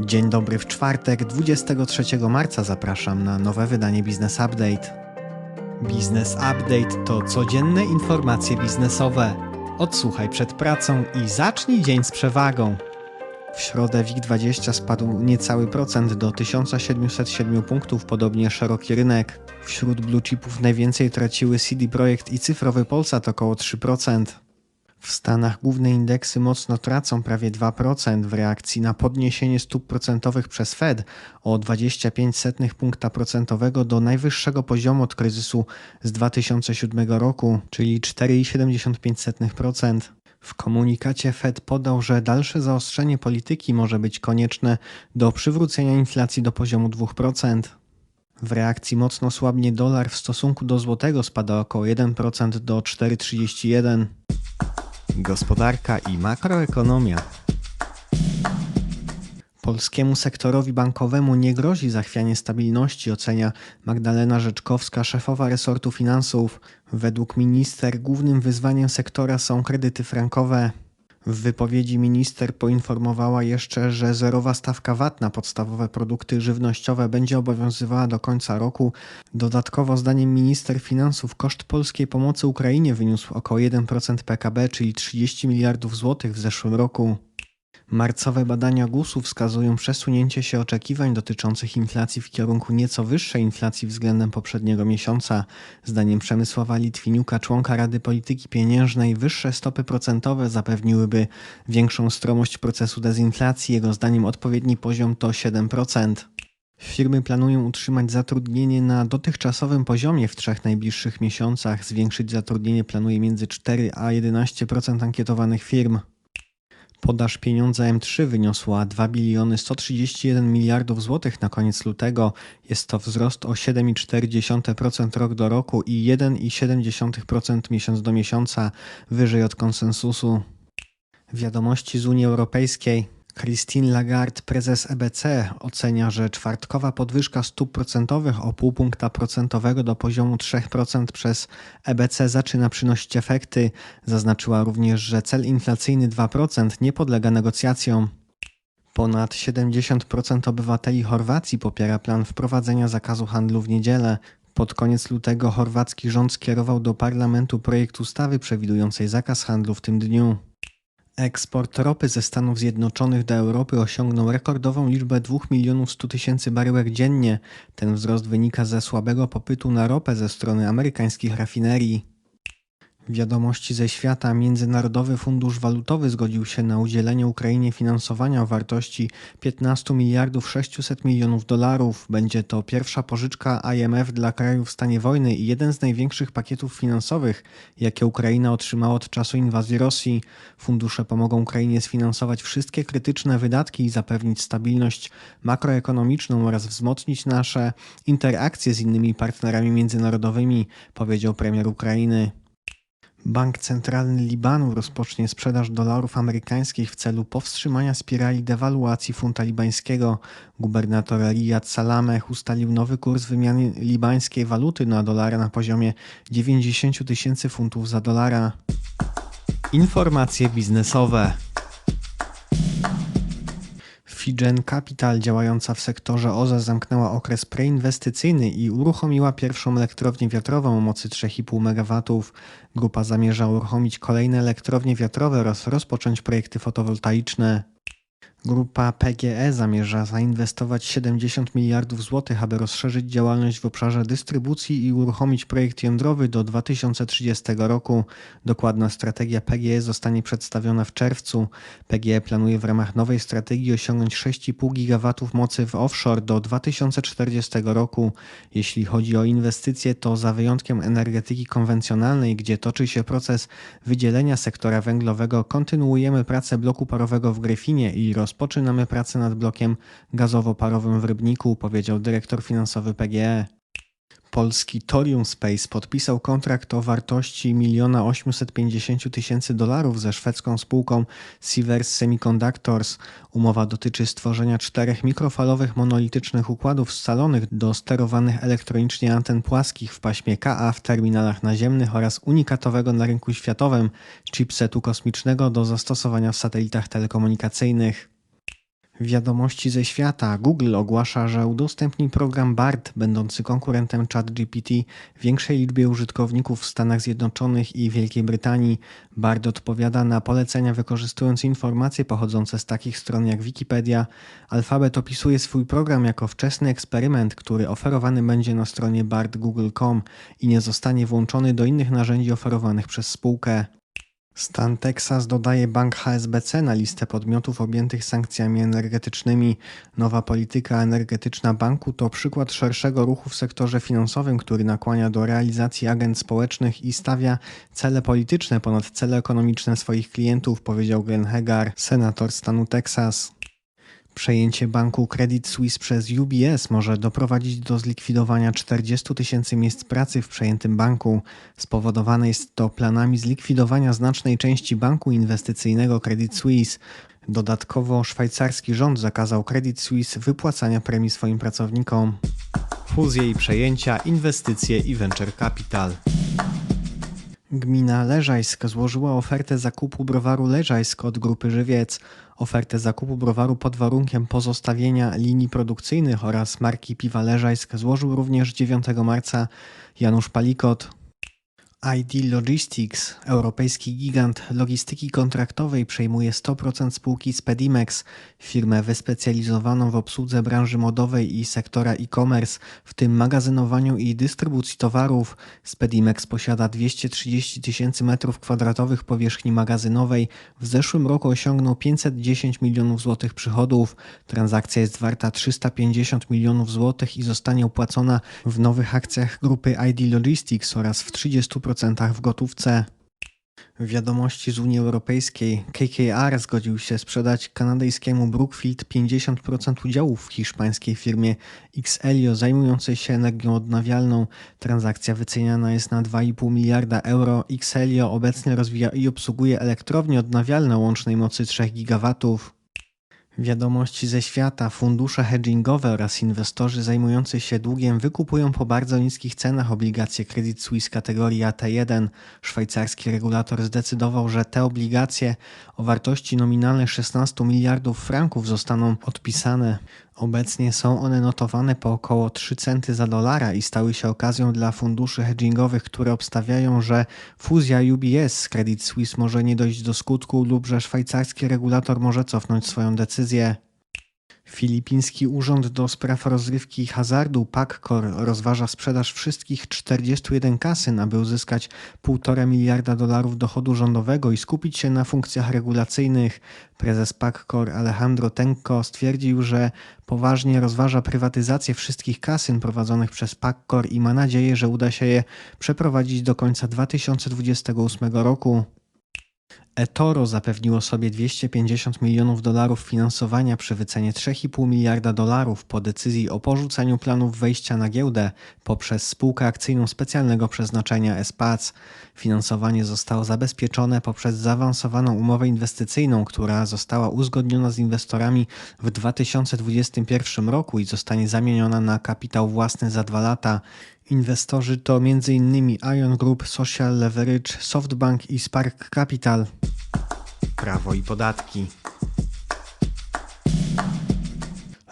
Dzień dobry w czwartek, 23 marca zapraszam na nowe wydanie Business Update. Business Update to codzienne informacje biznesowe. Odsłuchaj przed pracą i zacznij dzień z przewagą. W środę WIG20 spadł niecały procent do 1707 punktów, podobnie szeroki rynek. Wśród blue chipów najwięcej traciły CD Projekt i cyfrowy Polsat około 3%. W Stanach główne indeksy mocno tracą prawie 2% w reakcji na podniesienie stóp procentowych przez Fed o 25% punkta procentowego do najwyższego poziomu od kryzysu z 2007 roku, czyli 4,75%. W komunikacie Fed podał, że dalsze zaostrzenie polityki może być konieczne do przywrócenia inflacji do poziomu 2%. W reakcji mocno słabnie dolar w stosunku do złotego spada około 1% do 4,31. Gospodarka i makroekonomia. Polskiemu sektorowi bankowemu nie grozi zachwianie stabilności, ocenia Magdalena Rzeczkowska, szefowa resortu finansów. Według minister głównym wyzwaniem sektora są kredyty frankowe. W wypowiedzi minister poinformowała jeszcze, że zerowa stawka VAT na podstawowe produkty żywnościowe będzie obowiązywała do końca roku. Dodatkowo, zdaniem minister finansów, koszt polskiej pomocy Ukrainie wyniósł około 1% PKB, czyli 30 miliardów złotych w zeszłym roku. Marcowe badania GUS-u wskazują przesunięcie się oczekiwań dotyczących inflacji w kierunku nieco wyższej inflacji względem poprzedniego miesiąca. Zdaniem Przemysława Litwiniuka, członka Rady Polityki Pieniężnej, wyższe stopy procentowe zapewniłyby większą stromość procesu dezinflacji. Jego zdaniem odpowiedni poziom to 7%. Firmy planują utrzymać zatrudnienie na dotychczasowym poziomie w trzech najbliższych miesiącach. Zwiększyć zatrudnienie planuje między 4 a 11% ankietowanych firm. Podaż pieniądza M3 wyniosła 2 biliony 131 miliardów złotych na koniec lutego. Jest to wzrost o 7,4% rok do roku i 1,7% miesiąc do miesiąca, wyżej od konsensusu. Wiadomości z Unii Europejskiej. Christine Lagarde, prezes EBC, ocenia, że czwartkowa podwyżka stóp procentowych o pół punkta procentowego do poziomu 3% przez EBC zaczyna przynosić efekty. Zaznaczyła również, że cel inflacyjny 2% nie podlega negocjacjom. Ponad 70% obywateli Chorwacji popiera plan wprowadzenia zakazu handlu w niedzielę. Pod koniec lutego chorwacki rząd skierował do parlamentu projekt ustawy przewidującej zakaz handlu w tym dniu. Eksport ropy ze Stanów Zjednoczonych do Europy osiągnął rekordową liczbę 2 milionów 100 tysięcy baryłek dziennie. Ten wzrost wynika ze słabego popytu na ropę ze strony amerykańskich rafinerii. Wiadomości ze świata. Międzynarodowy Fundusz Walutowy zgodził się na udzielenie Ukrainie finansowania o wartości 15 miliardów 600 milionów dolarów. Będzie to pierwsza pożyczka IMF dla kraju w stanie wojny i jeden z największych pakietów finansowych, jakie Ukraina otrzymała od czasu inwazji Rosji. Fundusze pomogą Ukrainie sfinansować wszystkie krytyczne wydatki i zapewnić stabilność makroekonomiczną oraz wzmocnić nasze interakcje z innymi partnerami międzynarodowymi, powiedział premier Ukrainy. Bank Centralny Libanu rozpocznie sprzedaż dolarów amerykańskich w celu powstrzymania spirali dewaluacji funta libańskiego. Gubernator Riyad Salameh ustalił nowy kurs wymiany libańskiej waluty na dolara na poziomie 90 tysięcy funtów za dolara. Informacje biznesowe. Figen Capital działająca w sektorze OZE zamknęła okres preinwestycyjny i uruchomiła pierwszą elektrownię wiatrową o mocy 3,5 MW. Grupa zamierza uruchomić kolejne elektrownie wiatrowe oraz rozpocząć projekty fotowoltaiczne. Grupa PGE zamierza zainwestować 70 miliardów złotych, aby rozszerzyć działalność w obszarze dystrybucji i uruchomić projekt jądrowy do 2030 roku. Dokładna strategia PGE zostanie przedstawiona w czerwcu. PGE planuje w ramach nowej strategii osiągnąć 6,5 gigawatów mocy w offshore do 2040 roku. Jeśli chodzi o inwestycje, to za wyjątkiem energetyki konwencjonalnej, gdzie toczy się proces wydzielenia sektora węglowego, kontynuujemy pracę bloku parowego w Gryfinie i roz Rozpoczynamy pracę nad blokiem gazowo-parowym w Rybniku, powiedział dyrektor finansowy PGE. Polski Torium Space podpisał kontrakt o wartości 1 850 tysięcy dolarów ze szwedzką spółką Sivers Semiconductors. Umowa dotyczy stworzenia czterech mikrofalowych monolitycznych układów scalonych do sterowanych elektronicznie anten płaskich w paśmie KA w terminalach naziemnych oraz unikatowego na rynku światowym chipsetu kosmicznego do zastosowania w satelitach telekomunikacyjnych. Wiadomości ze świata. Google ogłasza, że udostępni program BART, będący konkurentem ChatGPT, większej liczbie użytkowników w Stanach Zjednoczonych i Wielkiej Brytanii. BART odpowiada na polecenia wykorzystując informacje pochodzące z takich stron jak Wikipedia. Alphabet opisuje swój program jako wczesny eksperyment, który oferowany będzie na stronie bartgoogle.com i nie zostanie włączony do innych narzędzi oferowanych przez spółkę. Stan Teksas dodaje bank HSBC na listę podmiotów objętych sankcjami energetycznymi. Nowa polityka energetyczna banku to przykład szerszego ruchu w sektorze finansowym, który nakłania do realizacji agent społecznych i stawia cele polityczne ponad cele ekonomiczne swoich klientów, powiedział Glenn Hegar, senator stanu Teksas. Przejęcie banku Credit Suisse przez UBS może doprowadzić do zlikwidowania 40 tysięcy miejsc pracy w przejętym banku. Spowodowane jest to planami zlikwidowania znacznej części banku inwestycyjnego Credit Suisse. Dodatkowo szwajcarski rząd zakazał Credit Suisse wypłacania premii swoim pracownikom. Fuzje i przejęcia, inwestycje i venture capital. Gmina Leżajsk złożyła ofertę zakupu browaru Leżajsk od grupy Żywiec. Ofertę zakupu browaru pod warunkiem pozostawienia linii produkcyjnych oraz marki piwa Leżajsk złożył również 9 marca Janusz Palikot. ID Logistics, europejski gigant logistyki kontraktowej, przejmuje 100% spółki Spedimex, firmę wyspecjalizowaną w obsłudze branży modowej i sektora e-commerce, w tym magazynowaniu i dystrybucji towarów. Spedimex posiada 230 tysięcy metrów kwadratowych powierzchni magazynowej. W zeszłym roku osiągnął 510 milionów złotych przychodów. Transakcja jest warta 350 milionów złotych i zostanie opłacona w nowych akcjach grupy ID Logistics oraz w 30% w gotówce. Wiadomości z Unii Europejskiej. KKR zgodził się sprzedać kanadyjskiemu Brookfield 50% udziałów w hiszpańskiej firmie Xelio zajmującej się energią odnawialną. Transakcja wyceniana jest na 2,5 miliarda euro. Xelio obecnie rozwija i obsługuje elektrownie odnawialne łącznej mocy 3 gigawatów. Wiadomości ze świata, fundusze hedgingowe oraz inwestorzy zajmujący się długiem wykupują po bardzo niskich cenach obligacje Credit Suisse kategorii AT1. Szwajcarski regulator zdecydował, że te obligacje o wartości nominalnej 16 miliardów franków zostaną odpisane. Obecnie są one notowane po około 3 centy za dolara i stały się okazją dla funduszy hedgingowych, które obstawiają, że fuzja UBS z Credit Suisse może nie dojść do skutku lub że szwajcarski regulator może cofnąć swoją decyzję. Filipiński Urząd do Spraw Rozrywki i Hazardu PACCOR rozważa sprzedaż wszystkich 41 kasyn, aby uzyskać 1,5 miliarda dolarów dochodu rządowego i skupić się na funkcjach regulacyjnych. Prezes PACCOR Alejandro Tenko stwierdził, że poważnie rozważa prywatyzację wszystkich kasyn prowadzonych przez PACCOR i ma nadzieję, że uda się je przeprowadzić do końca 2028 roku eToro zapewniło sobie 250 milionów dolarów finansowania przy wycenie 3,5 miliarda dolarów po decyzji o porzuceniu planów wejścia na giełdę poprzez spółkę akcyjną specjalnego przeznaczenia SPAC. Finansowanie zostało zabezpieczone poprzez zaawansowaną umowę inwestycyjną, która została uzgodniona z inwestorami w 2021 roku i zostanie zamieniona na kapitał własny za dwa lata. Inwestorzy to m.in. Ion Group, Social Leverage, SoftBank i Spark Capital. Prawo i podatki.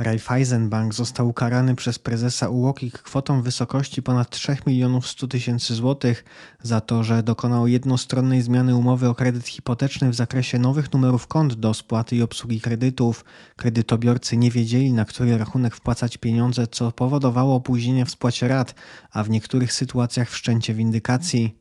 Raiffeisenbank został ukarany przez prezesa UOKiK kwotą w wysokości ponad 3 milionów 100 tysięcy złotych za to, że dokonał jednostronnej zmiany umowy o kredyt hipoteczny w zakresie nowych numerów kont do spłaty i obsługi kredytów. Kredytobiorcy nie wiedzieli, na który rachunek wpłacać pieniądze, co powodowało opóźnienie w spłacie rat, a w niektórych sytuacjach wszczęcie windykacji.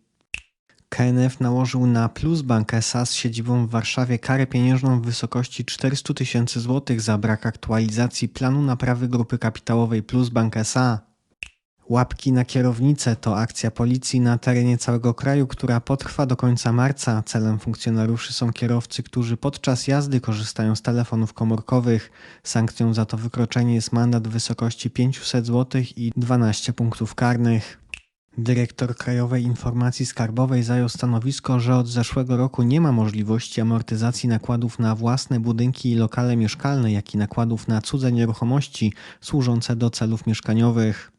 KNF nałożył na Plusbank SA z siedzibą w Warszawie karę pieniężną w wysokości 400 tysięcy złotych za brak aktualizacji planu naprawy grupy kapitałowej Plusbank SA. Łapki na kierownicę to akcja policji na terenie całego kraju, która potrwa do końca marca. Celem funkcjonariuszy są kierowcy, którzy podczas jazdy korzystają z telefonów komórkowych. Sankcją za to wykroczenie jest mandat w wysokości 500 zł i 12 punktów karnych. Dyrektor Krajowej Informacji Skarbowej zajął stanowisko, że od zeszłego roku nie ma możliwości amortyzacji nakładów na własne budynki i lokale mieszkalne, jak i nakładów na cudze nieruchomości służące do celów mieszkaniowych.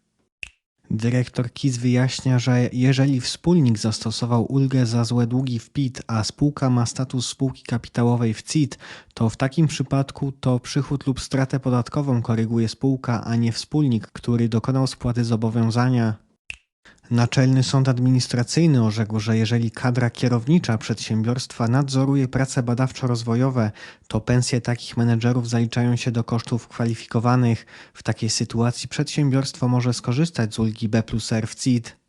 Dyrektor KIS wyjaśnia, że jeżeli wspólnik zastosował ulgę za złe długi w PIT, a spółka ma status spółki kapitałowej w CIT, to w takim przypadku to przychód lub stratę podatkową koryguje spółka, a nie wspólnik, który dokonał spłaty zobowiązania. Naczelny Sąd Administracyjny orzekł, że jeżeli kadra kierownicza przedsiębiorstwa nadzoruje prace badawczo-rozwojowe, to pensje takich menedżerów zaliczają się do kosztów kwalifikowanych. W takiej sytuacji przedsiębiorstwo może skorzystać z ulgi B plus R w CIT.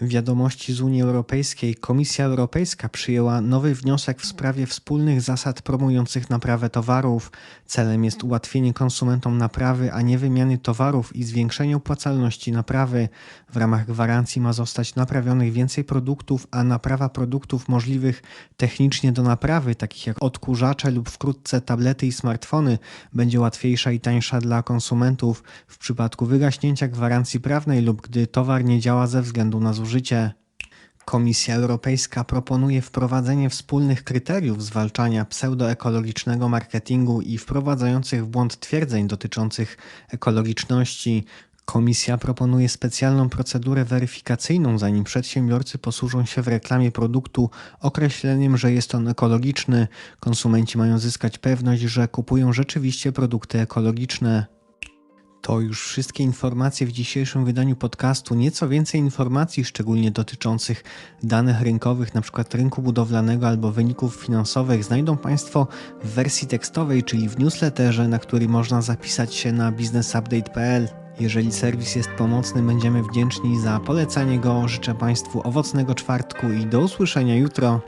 Wiadomości z Unii Europejskiej Komisja Europejska przyjęła nowy wniosek w sprawie wspólnych zasad promujących naprawę towarów. Celem jest ułatwienie konsumentom naprawy, a nie wymiany towarów i zwiększenie opłacalności naprawy. W ramach gwarancji ma zostać naprawionych więcej produktów, a naprawa produktów możliwych technicznie do naprawy, takich jak odkurzacze lub wkrótce tablety i smartfony, będzie łatwiejsza i tańsza dla konsumentów w przypadku wygaśnięcia gwarancji prawnej lub gdy towar nie działa ze względu na zużycie. Komisja Europejska proponuje wprowadzenie wspólnych kryteriów zwalczania pseudoekologicznego marketingu i wprowadzających w błąd twierdzeń dotyczących ekologiczności. Komisja proponuje specjalną procedurę weryfikacyjną, zanim przedsiębiorcy posłużą się w reklamie produktu określeniem, że jest on ekologiczny. Konsumenci mają zyskać pewność, że kupują rzeczywiście produkty ekologiczne. To już wszystkie informacje w dzisiejszym wydaniu podcastu. Nieco więcej informacji, szczególnie dotyczących danych rynkowych, np. rynku budowlanego albo wyników finansowych, znajdą Państwo w wersji tekstowej, czyli w newsletterze, na który można zapisać się na businessupdate.pl. Jeżeli serwis jest pomocny, będziemy wdzięczni za polecanie go. Życzę Państwu owocnego czwartku i do usłyszenia jutro.